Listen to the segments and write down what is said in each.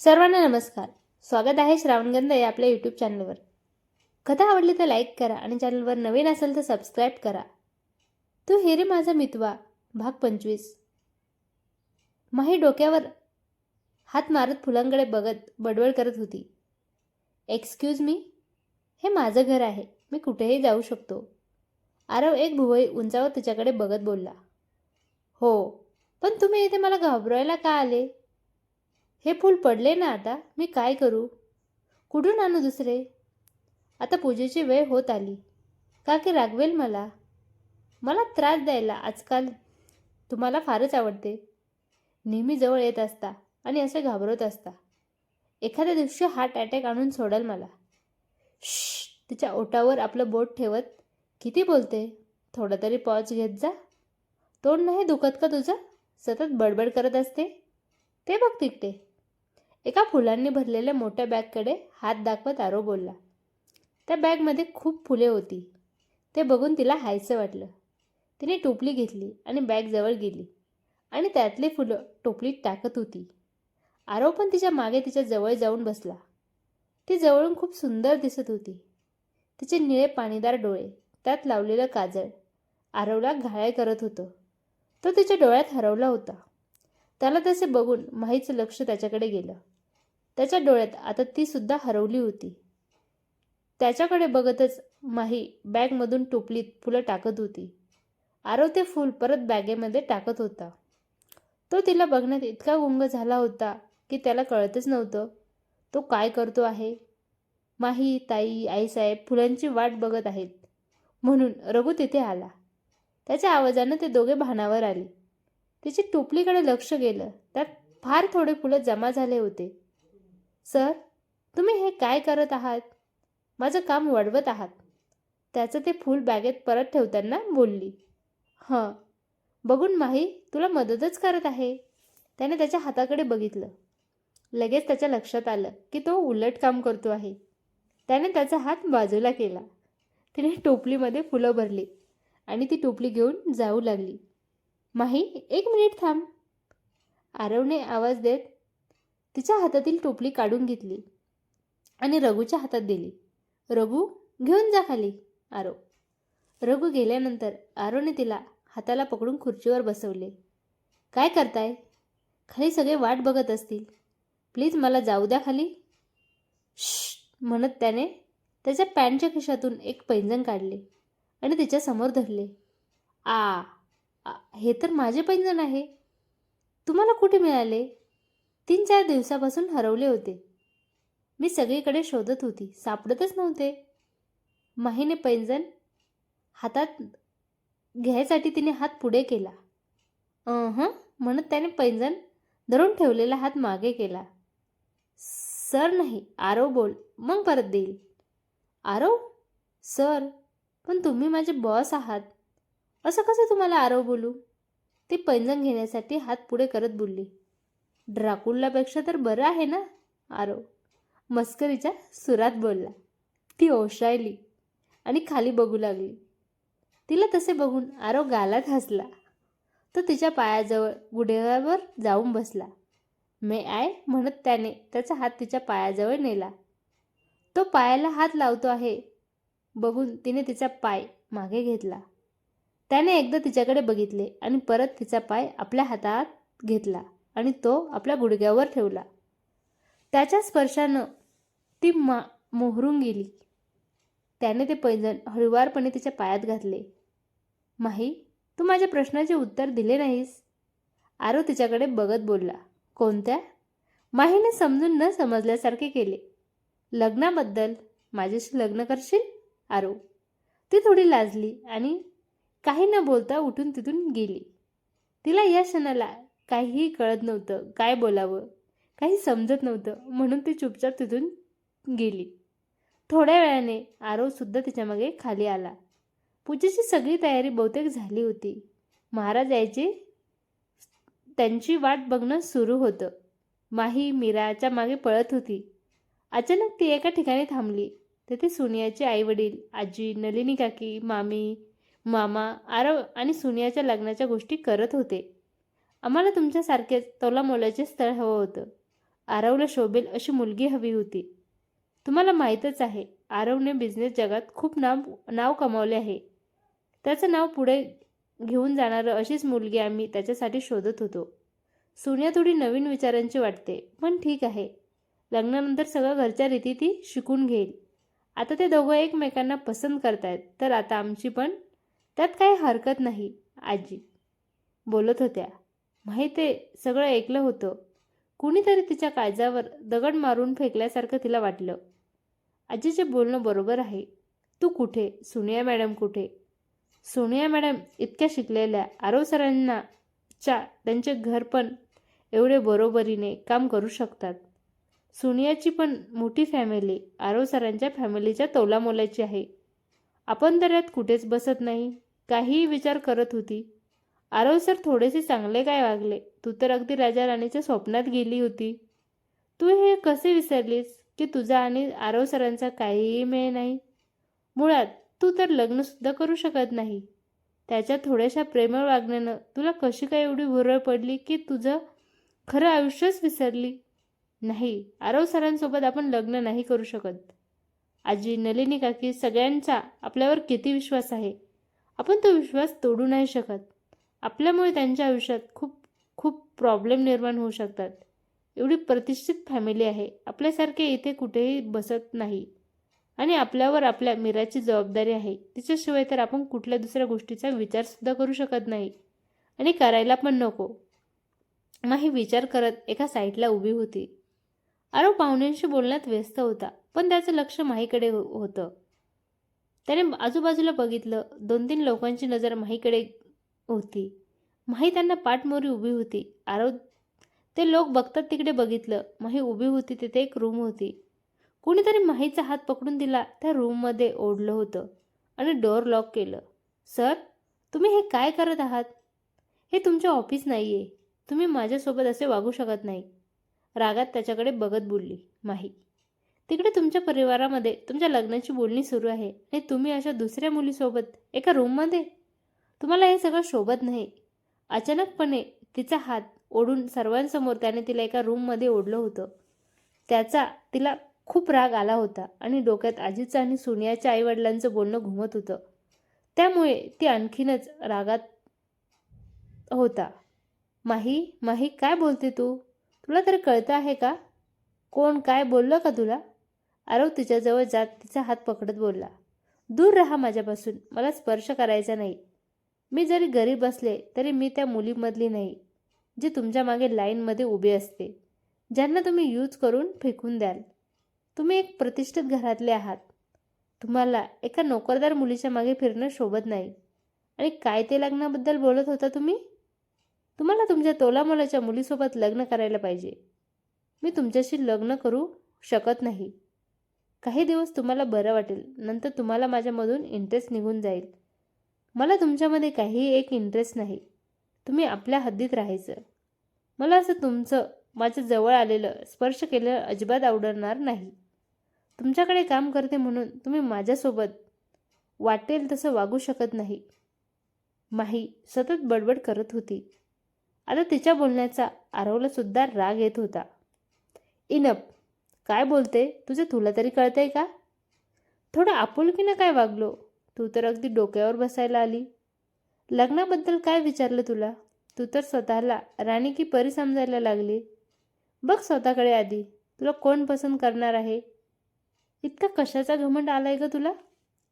सर्वांना नमस्कार. स्वागत आहे श्रावणगंध या आपल्या यूट्यूब चॅनलवर कथा आवडली तर लाईक करा आणि चॅनलवर नवीन असेल तर सबस्क्राईब करा. तू हे रे माझा मितवा भाग पंचवीस. माही डोक्यावर हात मारत फुलांकडे बघत बडबड करत होती. एक्सक्यूज मी हे माझं घर आहे. मी कुठेही जाऊ शकतो. आरव एक भुवई उंचावर तिच्याकडे बघत बोलला. हो पण तुम्ही इथे मला घाबरायला का आले? हे फूल पडले ना आता मी काय करू? कुठून आणू दुसरे? आता पूजेची वेळ होत आली. का की रागवेल मला? मला त्रास द्यायला आजकाल तुम्हाला फारच आवडते. नेहमी जवळ येत असता आणि असे घाबरत असता. एखाद्या दिवशी हार्ट अटॅक आणून सोडल मला. श तिच्या ओटावर आपलं बोट ठेवत किती बोलते? थोडा तरी पॉज घेत जा. तोंड नाही दुखत का तुझं? सतत बडबड करत असते. ते बघ तिकटे. एका फुलांनी भरलेल्या मोठ्या बॅगकडे हात दाखवत आरो बोलला. त्या बॅगमध्ये खूप फुले होती. ते बघून तिला हायचं वाटलं. तिने टोपली घेतली आणि बॅगजवळ गेली आणि त्यातली फुलं टोपलीत टाकत होती. आरव पण तिच्यामागे तिच्या जवळ जाऊन बसला. ती जवळून खूप सुंदर दिसत होती. तिचे निळे पाणीदार डोळे त्यात लावलेलं काजळ आरवला घायाळ करत होतं. तो तिच्या डोळ्यात हरवला होता. त्याला तसे बघून माहीचं लक्ष त्याच्याकडे गेलं. त्याच्या डोळ्यात आता ती सुद्धा हरवली होती. त्याच्याकडे बघतच माही बॅगमधून टोपलीत फुलं टाकत होती. आरव ते फूल परत बॅगेमध्ये टाकत होता. तो तिला बघण्यात इतका गुंग झाला होता की त्याला कळतच नव्हतं तो काय करतो आहे? माही ताई आईसाहेब फुलांची वाट बघत आहेत. म्हणून रघु तिथे आला. त्याच्या आवाजानं ते दोघे भानावर आले. तिची टोपलीकडे लक्ष गेलं. त्यात फार थोडे फुलं जमा झाले होते. सर तुम्ही हे काय करत आहात? माझं काम वाढवत आहात. त्याचं ते फूल बॅगेत परत ठेवताना बोलली. हं. बघून माही तुला मदतच करत आहे. त्याने त्याच्या हाताकडे बघितलं. लगेच त्याच्या लक्षात आलं की तो उलट काम करतो आहे. त्याने त्याचा हात बाजूला केला. तिने टोपलीमध्ये फुलं भरली आणि ती टोपली घेऊन जाऊ लागली. माही एक मिनिट थांब. आरवने आवाज देत तिच्या हातातील टोपली काढून घेतली आणि रघूच्या हातात दिली. रघू घेऊन जा खाली आरो. रघू गेल्यानंतर आरोने तिला हाताला पकडून खुर्चीवर बसवले. काय करताय? खाली सगळे वाट बघत असतील. प्लीज मला जाऊ द्या खाली. श म्हणत त्याने त्याच्या पॅन्टच्या खिशातून एक पैंजण काढले आणि तिच्यासमोर धरले. आ आ, हे तर माझे पैंजण आहे. तुम्हाला कुठे मिळाले? तीन चार दिवसापासून हरवले होते. मी सगळीकडे शोधत होती. सापडतच नव्हते. माहीने पैंजण हातात घ्यायसाठी तिने हात पुढे केला. हं म्हणत त्याने पैंजण धरून ठेवलेला हात मागे केला. सर नाही आरव बोल मग परत देईल. आरव? सर पण तुम्ही माझे बॉस आहात. असं कसं तुम्हाला आरव बोलू? ती पैंजण घेण्यासाठी हात पुढे करत बोलली. ड्राकुल्लापेक्षा तर बरं आहे ना? आरव मस्करीच्या सुरात बोलला. ती ओशायली आणि खाली बघू लागली. तिला तसे बघून आरव गालात हसला. तो तिच्या पायाजवळ गुढग्यावर जाऊन बसला. May I? म्हणत त्याने त्याचा हात तिच्या पायाजवळ नेला. तो पायाला हात लावतो आहे बघून तिने तिचा पाय मागे घेतला. त्याने एकदा तिच्याकडे बघितले आणि परत तिचा पाय आपल्या हातात घेतला. आणि तो आपल्या गुडघ्यावर ठेवला. त्याच्या स्पर्शानं ती मा मोहरून गेली. त्याने ते पैंजण हळुवारपणे तिच्या पायात घातले. माही तू माझ्या प्रश्नाचे उत्तर दिले नाहीस. आरो तिच्याकडे बघत बोलला. कोणत्या? माहीने समजून न समजल्यासारखे केले. लग्नाबद्दल? माझ्याशी लग्न करशील? आरो ती थोडी लाजली आणि काही न बोलता उठून तिथून गेली. तिला या क्षणाला काहीही कळत नव्हतं. काय बोलावं? काही समजत नव्हतं. म्हणून ती चुपचाप तिथून गेली. थोड्या वेळाने आरवसुद्धा तिच्यामागे खाली आला. पूजेची सगळी तयारी बहुतेक झाली होती. महाराज यायचे त्यांची वाट बघणं सुरू होतं. माही मीराच्या मागे पळत होती. अचानक ती एका ठिकाणी थांबली. तेथे सोनियाचे आईवडील आजी नलिनी काकी मामी मामा आरव आणि सुनियाच्या लग्नाच्या गोष्टी करत होते. आम्हाला तुमच्यासारखेच तोलामोलाचे स्थळ हवं होतं. आरवला शोभेल अशी मुलगी हवी होती. तुम्हाला माहीतच आहे आरवने बिझनेस जगात खूप नाव नाव कमावले आहे. त्याचं नाव पुढे घेऊन जाणारं अशीच मुलगी आम्ही त्याच्यासाठी शोधत होतो. सोनिया थोडी नवीन विचारांची वाटते पण ठीक आहे. लग्नानंतर सगळं घरच्या रीती ती शिकून घेईल. आता ते दोघं एकमेकांना पसंत करतायत तर आता आमची पण त्यात काही हरकत नाही आजी. बोलत होत्या. माहीत आहे सगळं ऐकलं होतं. कुणीतरी तिच्या काळजावर दगड मारून फेकल्यासारखं तिला वाटलं. आजीचे बोलणं बरोबर आहे. तू कुठे? सोनिया मॅडम कुठे? सोनिया मॅडम इतक्या शिकलेल्या आरव सरांना च्या त्यांचे घर पण एवढे बरोबरीने काम करू शकतात. सोनियाची पण मोठी फॅमिली आरव सरांच्या फॅमिलीच्या तोलामोलाची आहे. आपण तर यात कुठेच बसत नाही. काहीही विचार करत होती. आरव सर थोडेसे चांगले काय वागले? तू तर अगदी राजा राणीच्या स्वप्नात गेली होती. तू हे कसे विसरलीस? की तुझा आणि आरव सरांचा काहीही मेळ नाही? मुळात तू तर लग्नसुद्धा करू शकत नाही. त्याच्या थोड्याशा प्रेमळ वागण्यानं तुला कशी काय एवढी भुरळ पडली की तुझं खरं आयुष्यच विसरली? नाही आरव सरांसोबत आपण लग्न नाही करू शकत. आजी नलिनी काकी सगळ्यांचा आपल्यावर किती विश्वास आहे? आपण तो विश्वास तोडू नाही शकत. आपल्यामुळे त्यांच्या आयुष्यात खूप खूप प्रॉब्लेम निर्माण होऊ शकतात. एवढी प्रतिष्ठित फॅमिली आहे. आपल्यासारखे इथे कुठेही बसत नाही. आणि आपल्यावर आपल्या मीराची जबाबदारी आहे. तिच्याशिवाय तर आपण कुठल्या दुसऱ्या गोष्टीचा विचारसुद्धा करू शकत नाही. आणि करायला पण नको. माही विचार करत एका साईडला उभी होती. आरो पाहुण्यांशी बोलण्यात व्यस्त होता पण त्याचं लक्ष माहीकडे हो-, होतं. त्याने आजूबाजूला बघितलं. दोन तीन लोकांची नजर माहीकडे होती. माही त्यांना पाठमोरी उभी होती. आरव ते लोक बघतात तिकडे बघितलं. माही उभी होती तिथे एक रूम होती. कुणीतरी माहीचा हात पकडून दिला त्या रूममध्ये ओढलं होतं आणि डोअर लॉक केलं. सर तुम्ही हे काय करत आहात? हे तुमचे ऑफिस नाही आहे तुम्ही माझ्यासोबत असे वागू शकत नाही. रागात त्याच्याकडे बघत बोलली माही तिकडे तुमच्या परिवारामध्ये तुमच्या लग्नाची बोलणी सुरू आहे आणि तुम्ही अशा दुसऱ्या मुलीसोबत एका रूममध्ये तुम्हाला हे सगळं शोभत नाही. अचानकपणे तिचा हात ओढून सर्वांसमोर त्याने तिला एका रूममध्ये ओढलं होतं. त्याचा तिला खूप राग आला होता आणि डोक्यात आजीचं आणि सोनियाच्या आईवडिलांचं बोलणं घुमत होतं. त्यामुळे ती आणखीनच रागात होता. माही माही काय बोलते तू? तुला तर कळतं आहे का? कोण काय बोललं का तुला? आरव तिच्याजवळ जात तिचा हात पकडत बोलला. दूर राहा माझ्यापासून मला स्पर्श करायचा नाही. मी जरी गरीब असले तरी मी त्या मुलीमधली नाही जी तुमच्या मागे लाईनमध्ये उभी असते ज्यांना तुम्ही यूज करून फेकून द्याल. तुम्ही एक प्रतिष्ठित घरातले आहात. तुम्हाला एका नोकरदार मुलीच्या मागे फिरणं शोभत नाही. आणि काय ते लग्नाबद्दल बोलत होता तुम्ही? तुम्हाला तुमच्या तोलामोलाच्या मुलीसोबत लग्न करायला पाहिजे. मी तुमच्याशी लग्न करू शकत नाही. काही दिवस तुम्हाला बरं वाटेल नंतर तुम्हाला माझ्यामधून इंटरेस्ट निघून जाईल. मला तुमच्यामध्ये काहीही एक इंटरेस्ट नाही. तुम्ही आपल्या हद्दीत राहायचं. मला असं तुमचं माझ्या जवळ आलेलं स्पर्श केलेलं अजिबात आवडणार नाही. तुमच्याकडे काम करते म्हणून तुम्ही माझ्यासोबत वाटेल तसं वागू शकत नाही. माही सतत बडबड करत होती. आता तिच्या बोलण्याचा आरवलासुद्धा राग येत होता. इनप काय बोलते? तुझे तुला तरी कळतंय का? थोडं आपुलकीनं काय वागलो? तू तर अगदी डोक्यावर बसायला आली. लग्नाबद्दल काय विचारलं तुला? तू तर स्वतःला राणी की परी समजायला लागली. बघ स्वतःकडे आधी तुला कोण पसंत करणार आहे? इतका कशाचा घमंड आलाय का तुला?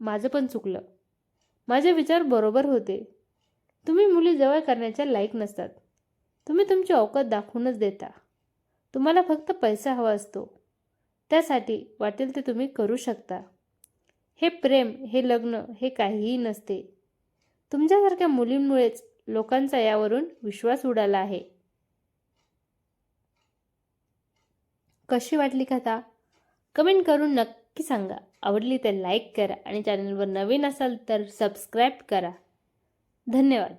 माझं पण चुकलं. माझे विचार बरोबर होते. तुम्ही मुली जवळ करण्याच्या लायक नसतात. तुम्ही तुमची अवकात दाखवूनच देता. तुम्हाला फक्त पैसा हवा असतो. त्यासाठी वाटेल ते तुम्ही करू शकता. हे प्रेम हे लग्न हे काहीही नसते. तुमच्यासारख्या मुलींमुळेच लोकांचा यावरून विश्वास उडाला आहे. कशी वाटली कथा? कमेंट करून नक्की सांगा. आवडली तर लाईक करा आणि चॅनलवर नवीन असाल तर सबस्क्राईब करा. धन्यवाद.